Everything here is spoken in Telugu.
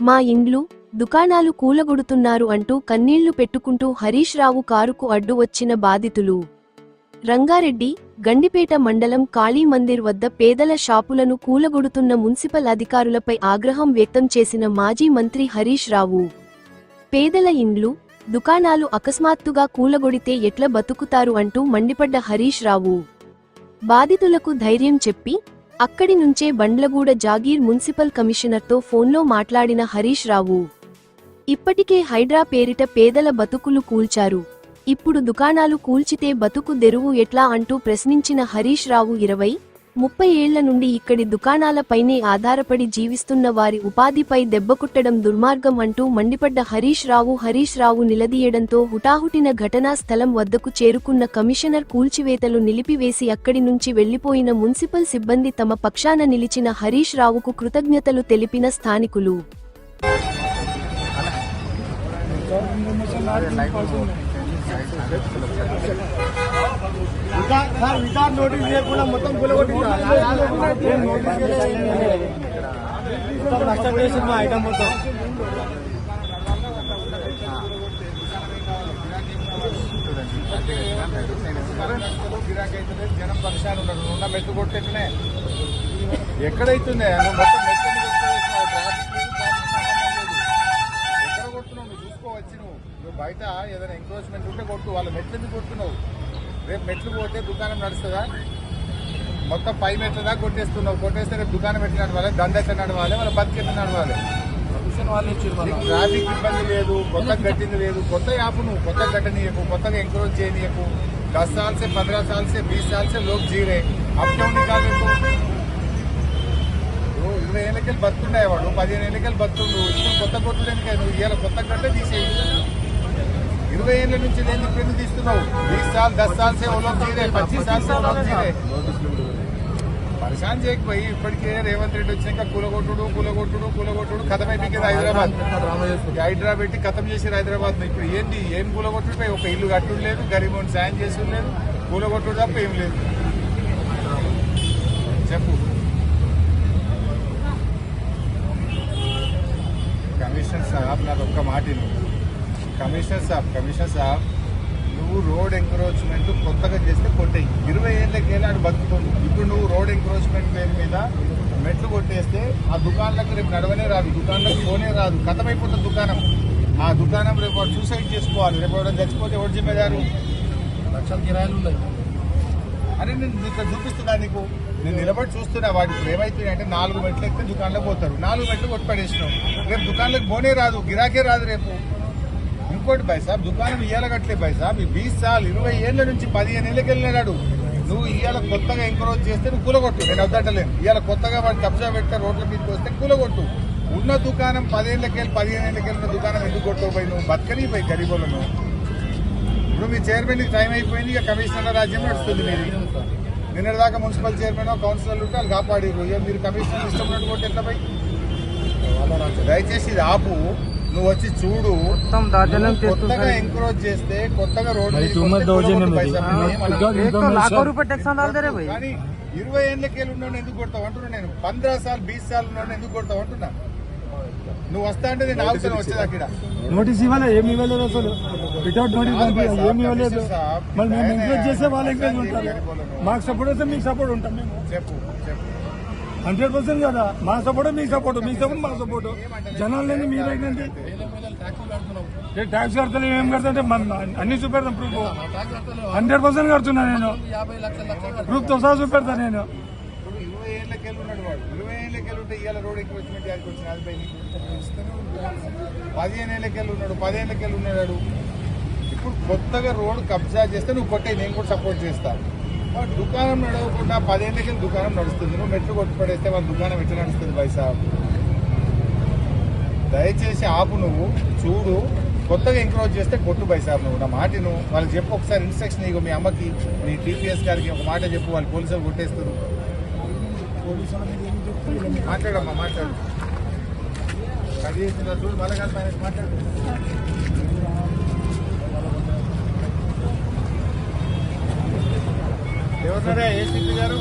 మా ఇండ్లు దుకాణాలు కూలగొడుతున్నారు అంటూ కన్నీళ్ళు పెట్టుకుంటూ హరీష్ రావు కారుకు అడ్డు వచ్చిన బాధితులు. రంగారెడ్డి గండిపేట మండలం కాళీ మందిర్ వద్ద పేదల షాపులను కూలగొడుతున్న మున్సిపల్ అధికారులపై ఆగ్రహం వ్యక్తం చేసిన మాజీ మంత్రి హరీష్ రావు. పేదల ఇండ్లు దుకాణాలు అకస్మాత్తుగా కూలగొడితే ఎట్ల బతుకుతారు అంటూ మండిపడ్డ హరీష్ రావు. బాధితులకు ధైర్యం చెప్పి అక్కడి నుంచే బండ్లగూడ జాగీర్ మున్సిపల్ కమిషనర్తో ఫోన్లో మాట్లాడిన హరీష్ రావు. ఇప్పటికే హైడ్రా పేరిట పేదల బతుకులు కూల్చారు. ఇప్పుడు దుకాణాలు కూల్చితే బతుకు దెరువు ఎట్లా అంటూ ప్రశ్నించిన హరీష్ రావు ఇరవై ముప్పై ఏళ్ళ నుండి ఇక్కడి దుకాణాలపైనే ఆధారపడి జీవిస్తున్న వారి ఉపాధిపై దెబ్బకుట్టడం దుర్మార్గం అంటూ మండిపడ్డ హరీష్ రావు హరీష్ రావు నిలదీయడంతో హుటాహుటిన ఘటనా స్థలం వద్దకు చేరుకున్న కమిషనర్ కూల్చివేతలు నిలిపివేసి అక్కడి నుంచి వెళ్ళిపోయిన మున్సిపల్ సిబ్బంది తమ పక్షాన నిలిచిన హరీష్ రావుకు కృతజ్ఞతలు తెలిపిన స్థానికులు. సార్ వికార్ నోటీస్ లేకుండా మొత్తం కూలగొట్టిందా? ఏం నోటీస్ మొత్తం నష్టం చేసింది మా ఐటమ్ మొత్తం. జనం పక్షాలు ఉండరు ఉన్న మెట్టు కొట్టేటనే ఎక్కడైతుందే మొత్తం నువ్వు చూసుకోవచ్చు నువ్వు నువ్వు బయట ఏదైనా ఎంక్రోచ్మెంట్ ఉంటే కొట్టు వాళ్ళ మెట్లు ఎందుకు కొడుతున్నావు రేపు మెట్లు పోతే దుకాణం నడుస్తుందా మొత్తం పై మెట్ల దాకా కొట్టేస్తున్నావు కొట్టేస్తే రేపు దుకాణం ఎట్లా నడవాలి దండ ఎట్లా నడవాలి వాళ్ళ బతికి ఎట్లా నడవాలి నీకు ట్రాఫిక్ ఇబ్బంది లేదు కొత్త గట్టింది లేదు కొత్త యాప్ నువ్వు కొత్త గట్టనీయకు కొత్తగా ఎంకరేజ్ చేయనీయకు దస్ साल से पंद्रह साल से बीस साल से लोग जी रहे अब क्यों निकाले तो ఇప్పుడు ఇరవై ఏళ్ళకెళ్ళి బతుకున్నాయి వాడు. పదిహేను ఏళ్ళకెళ్ళి బతుకుండు ఇప్పుడు కొత్త కొట్లు ఎందుకే నువ్వు ఇవాళ కొత్త కంటే తీసేయి. ఇరవై ఏళ్ళ నుంచి నేను ఇప్పుడు తీస్తున్నావు? బీస్ సార్ దస్ సార్ సే ఓలో తీరే పచ్చీస్ సార్ సే ఓలో తీరే. పరిశాన్ చేయకపోయి ఇప్పటికే రేవంత్ రెడ్డి వచ్చాక కూలగొట్టుడు కూలగొట్టుడు కూలగొట్టుడు కథమై పీకేది హైదరాబాద్. హైదరాబాద్ పెట్టి కథం చేసి హైదరాబాద్ ఇప్పుడు ఏంటి ఏం కూలగొట్టుడిపై ఒక ఇల్లు కట్టుడు లేదు గరీబోని సాయం చేసుడు లేదు కూలగొట్టుడు తప్ప ఏం లేదు. చెప్పు. సాబ్ నాది ఒక్క మాట కమిషనర్ సాబ్ కమిషనర్ సాబ్ నువ్వు రోడ్ ఎంక్రోచ్మెంట్ కొత్తగా చేస్తే కొట్టేయి ఇరవై ఏళ్ళకి ఆడు బతుకుతుంది ఇప్పుడు నువ్వు రోడ్ ఎంక్రోచ్మెంట్ పేరు మీద మెట్లు కొట్టేస్తే ఆ దుకాణాలకు రేపు నడవనే రాదు దుకాణాలకు పోనే రాదు కథమైపోతుంది దుకాణం ఆ దుకాణం రేపు సూసైడ్ చేసుకోవాలి రేపు చచ్చిపోతే ఎవరు జిమ్మేదారు లక్షల కిరాయిలు ఉన్నాయి అరే నేను ఇక్కడ చూపిస్తున్నా నీకు. నేను నిలబడి చూస్తున్నా వాడికి ఇప్పుడు ఏమైతుంది అంటే నాలుగు మెట్లు ఎక్కితే దుకాణంలో పోతారు. నాలుగు మెట్లు కొట్టి పడేసినావు రేపు దుకాణంలోకి పోనే రాదు గిరాకే రాదు రేపు. ఇంకోటి భాయ్ సాబ్ దుకాణం ఇయ్యాలగట్లే కట్టలే సాబ్. ఈ బీస్ సాల్ ఇరవై ఏళ్ళ నుంచి పదిహేను ఏళ్ళకి వెళ్ళినాడు నువ్వు ఇవాళ కొత్తగా ఎంకరేజ్ చేస్తే నువ్వు కూలగొట్టు. నేను వద్దటలేను ఇవాళ కొత్తగా వాడు కబ్జా పెట్టే రోడ్ల మీదకి వస్తే కూలగొట్టు. ఉన్న దుకాణం పదేళ్ళకెళ్ళి పదిహేను ఏళ్ళకి వెళ్ళిన దుకాణం ఎందుకు కొట్టుకుపోయి నువ్వు బతకని పోయి గరీబులను ఇప్పుడు మీ చైర్మన్కి టైం అయిపోయింది ఇక కమిషనర్ రాజ్యం నడుస్తుంది మీరు నిన్నటి దాకా మున్సిపల్ చైర్మన్ కౌన్సిలర్లు ఉంటే వాళ్ళు కాపాడారు ఇక మీరు కమిషనర్ ఇష్టం ఉన్నటువంటి ఎట్లా పోయి? దయచేసి ఇది ఆపు. నువ్వు వచ్చి చూడు. కొత్తగా ఎంక్రోజ్ చేస్తే కొత్తగా రోడ్డు ఇరవై ఏళ్ళకి వెళ్ళి ఉన్నాను ఎందుకు కొడతావు అంటున్నాను నేను. పంద్రహ సార్లు బీస్ సార్లు ఉన్నాను ఎందుకు కొడతావు అంటున్నాను నువ్వు వస్తా అంటే నేను ఆగుతాను వచ్చేది అక్కడ. నోటీస్ ఇవ్వాలి ఏమి ఇవ్వలేదు అసలు. వితౌట్ నోటీస్ ఏమి ఇవ్వలేదు. మళ్ళీ మేము ఎంకరేజ్ చేస్తే వాళ్ళు ఎంకరేజ్ ఉంటారు. మాకు సపోర్ట్ వస్తే మీకు సపోర్ట్ ఉంటాం మేము. చెప్పు చెప్పు. హండ్రెడ్ పర్సెంట్ కదా. మా సపోర్ట్ మీ సపోర్ట్ మీ సపోర్ట్ మా సపోర్ట్ జనాలని మీరేంటండి ట్యాక్స్ కడతలు ఏం కడతా అన్ని చూపెడతాం ప్రూఫ్ హండ్రెడ్ పర్సెంట్ కడుతున్నా నేను. ప్రూఫ్తో సహా చూపెడతా నేను. ఏళ్ళకెళ్ళి ఉన్నాడు వాడు. ఇరవై ఏళ్ళకెళ్ళి ఉంటే ఇవాళ రోడ్ ఎంకరేజ్మెంట్ యాడికి వచ్చిన అది పై పదిహేను ఏళ్ళకెళ్ళి ఉన్నాడు పదిహేళ్ళకి ఉన్నాడు ఇప్పుడు కొత్తగా రోడ్ కబ్జా చేస్తే నువ్వు కొట్టే నేను కూడా సపోర్ట్ చేస్తాను వాడు దుకాణం నడవకుండా పదేళ్ళకి వెళ్ళి దుకాణం నడుస్తుంది. నువ్వు మెట్లు కొట్టి పడేస్తే వాళ్ళ దుకాణం ఎట్లా నడుస్తుంది పైసా దయచేసి ఆపు నువ్వు చూడు. కొత్తగా ఎంక్రోజ్ చేస్తే కొట్టు బైసాబ్ నువ్వు. నా మాట నువ్వు వాళ్ళకి చెప్పు ఒకసారి ఇన్స్ట్రక్షన్ ఇవ్వు మీ అమ్మకి మీ టీపీఎస్ గారికి ఒక మాట చెప్పు. వాళ్ళు పోలీసులు కొట్టేస్తారు. మాట్లాడమ్మా మాట్లాడు. అది చేసిన చూడు మళ్ళీ కలిసి మాట్లాడు. ఎవరున్నారా ఏసీపీ గారు?